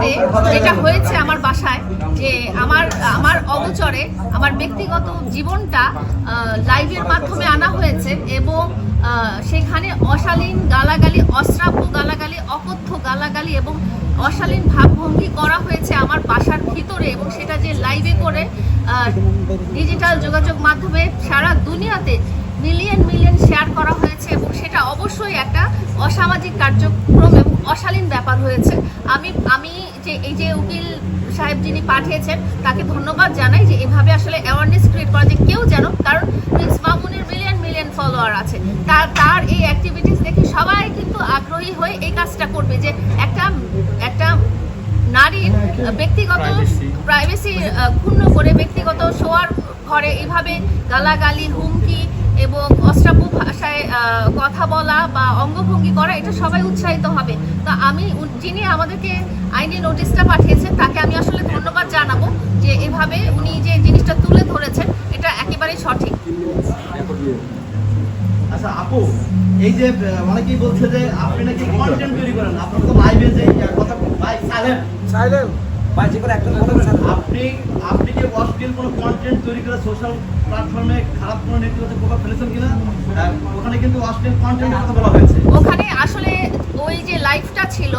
লাইভেতে যেটা হয়েছে আমার বাসায়, যে আমার আমার অগোচরে আমার ব্যক্তিগত জীবনটা লাইভের মাধ্যমে আনা হয়েছে এবং সেখানে অশালীন গালাগালি, অশ্রাব্য গালাগালি, অকথ্য গালাগালি এবং অশালীন ভাবভঙ্গি করা হয়েছে আমার বাসার ভিতরে এবং সেটা যে লাইভে করে ডিজিটাল যোগাযোগ মাধ্যমে সারা দুনিয়াতে মিলিয়ন মিলিয়ন শেয়ার করা হয়েছে এবং সেটা অবশ্যই একটা অসামাজিক কার্যক্রম এবং অশালীন ব্যাপার হয়েছে। আমি আমি যে এই যে উকিল সাহেব যিনি পাঠিয়েছেন তাকে ধন্যবাদ জানাই যে এভাবে আসলে অ্যাওয়ারনেস ক্রিয়েট করা যে কেউ যেন কারণ প্রিন্স মামুনের মিলিয়ন মিলিয়ন ফলোয়ার আছে। তার তার এই অ্যাক্টিভিটিস দেখে সবাই কিন্তু আগ্রহী হয়ে এই কাজটা করবে যে একটা একটা নারীর ব্যক্তিগত প্রাইভেসি ক্ষুণ্ণ করে ব্যক্তিগত শোয়ার ঘরে এইভাবে গালাগালি হুমকি এবং অশ্রাব্য ভাষায় কথা বলা বা অঙ্গভঙ্গি করা এটা সবাই উৎসাহিত হবে। তো আমি যিনি আমাদেরকে আইনি নোটিশটা পাঠিয়েছেন তাকে আমি আসলে ধন্যবাদ জানাব যে এভাবে উনি যে জিনিসটা তুলে ধরেছেন এটা একেবারেই সঠিক। আচ্ছা আপু এই যে অনেকেই বলছে যে আপনি নাকি কন্টেন্ট তৈরি করেন আপনার তো লাইভে যে কথা ভাই সাইলেন্ট সাইলেন্ট ভাই যে কোনো স্যার আপনি আপনি যে অশ্লীল কোনো কন্টেন্ট তৈরি করে সোশ্যাল প্ল্যাটফর্মে খারাপ কোনো নেতিবাচক প্রভাব ফেলেছেন কিনা? আহ, ওখানে কিন্তু অশ্লীল কন্টেন্টের কথা বলা হয়েছে। ওখানে আসলে ছিল,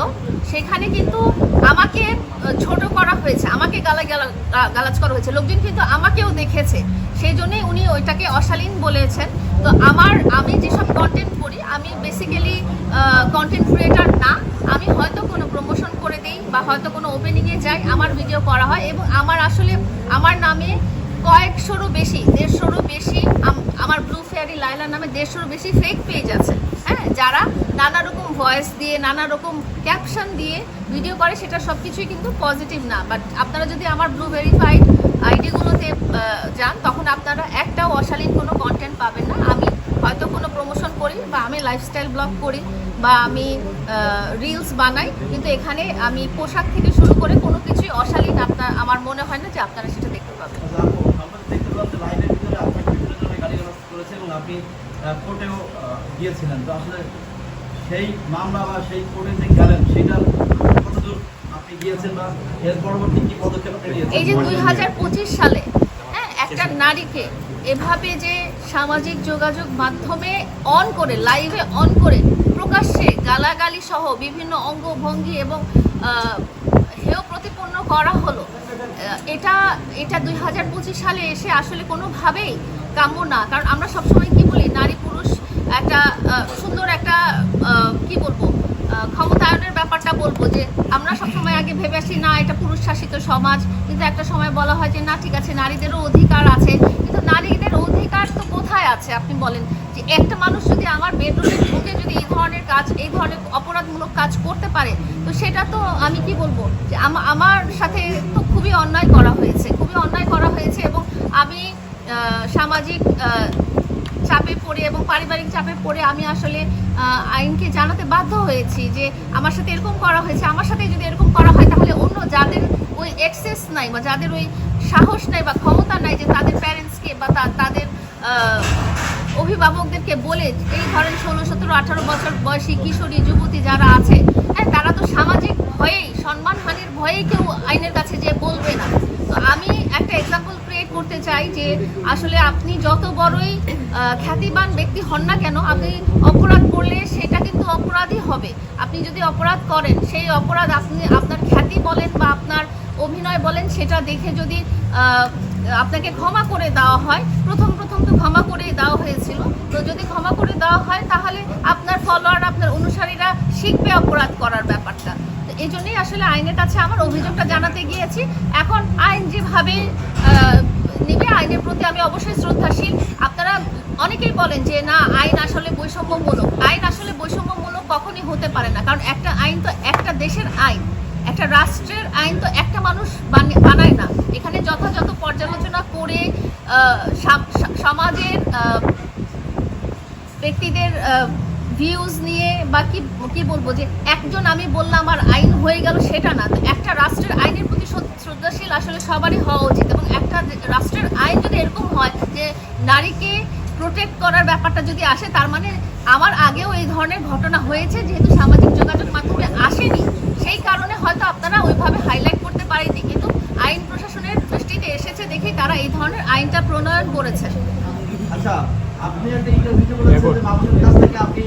সেখানে কিন্তু আমাকে ছোট করা হয়েছে, আমাকে গালা গালা- গালাজ করা হয়েছে। লোকজন কিন্তু আমাকেও দেখেছে সেই জন্যই উনি ওইটাকে অশালীন বলেছেন। তো আমার, আমি যেসব কন্টেন্ট করি, আমি বেসিক্যালি কন্টেন্ট ক্রিয়েটার না, আমি হয়তো কোনো প্রমোশন করে দিই বা হয়তো কোনো ওপেনিংয়ে যাই, আমার ভিডিও করা হয় এবং আমার আসলে, আমার নামে কয়েকশোরও বেশি, দেড়শোরও বেশি আমার ব্লু ফেয়ারি লাইলা নামে দেড়শোরও বেশি ফেক পেজ আছে। হ্যাঁ যারা নানা রকম ভয়েস দিয়ে, নানা রকম ক্যাপশন দিয়ে ভিডিও করে, সেটা সব কিছুই কিন্তু পজিটিভ না। বাট আপনারা যদি আমার ব্লু ভেরিফাইড আইডিগুলোতে যান, তখন আপনারা একটাও অশালীন কোনো কন্টেন্ট পাবেন না। আমি হয়তো কোনো প্রমোশন করি বা আমি লাইফস্টাইল ব্লগ করি বা আমি রিলস বানাই, কিন্তু এখানে আমি পোশাক থেকে শুরু করে কোনো কিছুই অশালীন আপনার, আমার মনে হয় না যে আপনারা সেটা দেখতে পাবেন। আচ্ছা আপনি কোর্টেও গিয়েছিলেন। তো আসলে সেই মামলা বা সেই কোর্টে গেলেন সেটা কতদূর আপনি গিয়েছেন বা এর পরবর্তী কি পদক্ষেপ এই যে দুই হাজার পঁচিশ সালে হ্যাঁ একটা নারীকে এভাবে যে সামাজিক যোগাযোগ মাধ্যমে অন করে লাইভে অন করে, প্রকাশ্যে গালাগালি সহ বিভিন্ন অঙ্গভঙ্গি এবং হেয় প্রতিপন্ন করা হলো এটা এটা দুই হাজার পঁচিশ সালে এসে আসলে কোনোভাবেই কাম্য না। কারণ আমরা সবসময় কি বলি নারী পুরুষ একটা কি বলব? ক্ষমতায়নের ব্যাপারটা বলব যে, আমরা সবসময় আগে ভেবে আসি, না, এটা পুরুষ শাসিত সমাজ। কিন্তু একটা সময় বলা হয় যে, না, ঠিক আছে, নারীদেরও অধিকার আছে। কিন্তু নারীদের অধিকার তো কোথায় আছে? আপনি বলেন যে, একটা মানুষ যদি আমার বেডরুমে ঢুকে যদি এই ধরনের কাজ, এই ধরনের অপরাধমূলক কাজ করতে পারে, তো সেটা তো আমি কি বলব? যে আমার সাথে তো খুবই অন্যায় করা হয়েছে। খুবই অন্যায় করা হয়েছে এবং আমি সামাজিক চাপে পড়ে এবং পারিবারিক চাপে পড়ে আমি আসলে আইনকে জানাতে বাধ্য হয়েছি যে আমার সাথে এরকম করা হয়েছে, আমার সাথে যদি এরকম করা হয় তাহলে অন্য যাদের ওই এক্সেস নাই বা যাদের ওই সাহস নাই বা ক্ষমতা নাই যে তাদের প্যারেন্টসকে বা তাদের অভিভাবকদেরকে বলে এই ধরেন ষোলো, সতেরো, আঠারো বছর বয়সী কিশোরী, যুবতী যারা আছে হ্যাঁ তারা তো সামাজিক ভয়েই, সম্মানহানির ভয়েই কেউ আইনের কাছে যে বলবে না তো আমি একটা এক্সাম্পল করতে চাই যে আসলে আপনি যত বড়ই খ্যাতিবান ব্যক্তি হন না কেন, আপনি অপরাধ করলে সেটা কিন্তু অপরাধই হবে। আপনি যদি অপরাধ করেন, সেই অপরাধ আপনি আপনার খ্যাতি বলেন বা আপনার অভিনয় বলেন, সেটা দেখে যদি আপনাকে ক্ষমা করে দেওয়া হয়, প্রথম প্রথম তো ক্ষমা করে দেওয়া হয়েছিল। তো যদি ক্ষমা করে দেওয়া হয়, তাহলে আপনার ফলোয়ার আপনার অনুসারীরা শিখবে অপরাধ করার ব্যাপারটা। তো এই জন্যই আসলে আইনের কাছে আমার অভিযোগটা জানাতে গিয়েছি। এখন আইন যেভাবে নিবে আইনের প্রতি আমি অবশ্যই শ্রদ্ধাশীল। আপনারা অনেকেই বলেন যে, না, আইন আসলে বৈষম্যমূলক। আইন আসলে বৈষম্যমূলক কখনই হতে পারে না। কারণ একটা আইন তো একটা দেশের আইন। একটা রাষ্ট্রের আইন তো একটা মানুষ বানি- বানায় না। এখানে যথাযথ পর্যালোচনা করে সমাজের ব্যক্তিদের ভিউজ নিয়ে বা কি কি বলব যে একজন আমি বললাম আর আইন হয়ে গেল সেটা না। তো একটা রাষ্ট্রের আইনের প্রতি শ্রদ্ধাশীল আসলে সবারই হওয়া উচিত এবং একটা রাষ্ট্রের আইন যদি এরকম হয় যে নারীকে প্রোটেক্ট করার ব্যাপারটা যদি আসে তার মানে আমার আগেও এই ধরনের ঘটনা হয়েছে যেহেতু সামাজিক যোগাযোগ মাধ্যমে আসেনি সেই কারণে হয়তো আপনারা ওইভাবে হাইলাইট করতে পারেনি কিন্তু আইন প্রশাসনের দৃষ্টিতে এসেছে দেখেই তারা এই ধরনের আইনটা প্রণয়ন করেছে। আচ্ছা আপনি একটা ইন্টারভিউ বলেছেন হ্যাঁ, যে মামুনের কাছ থেকে আপনি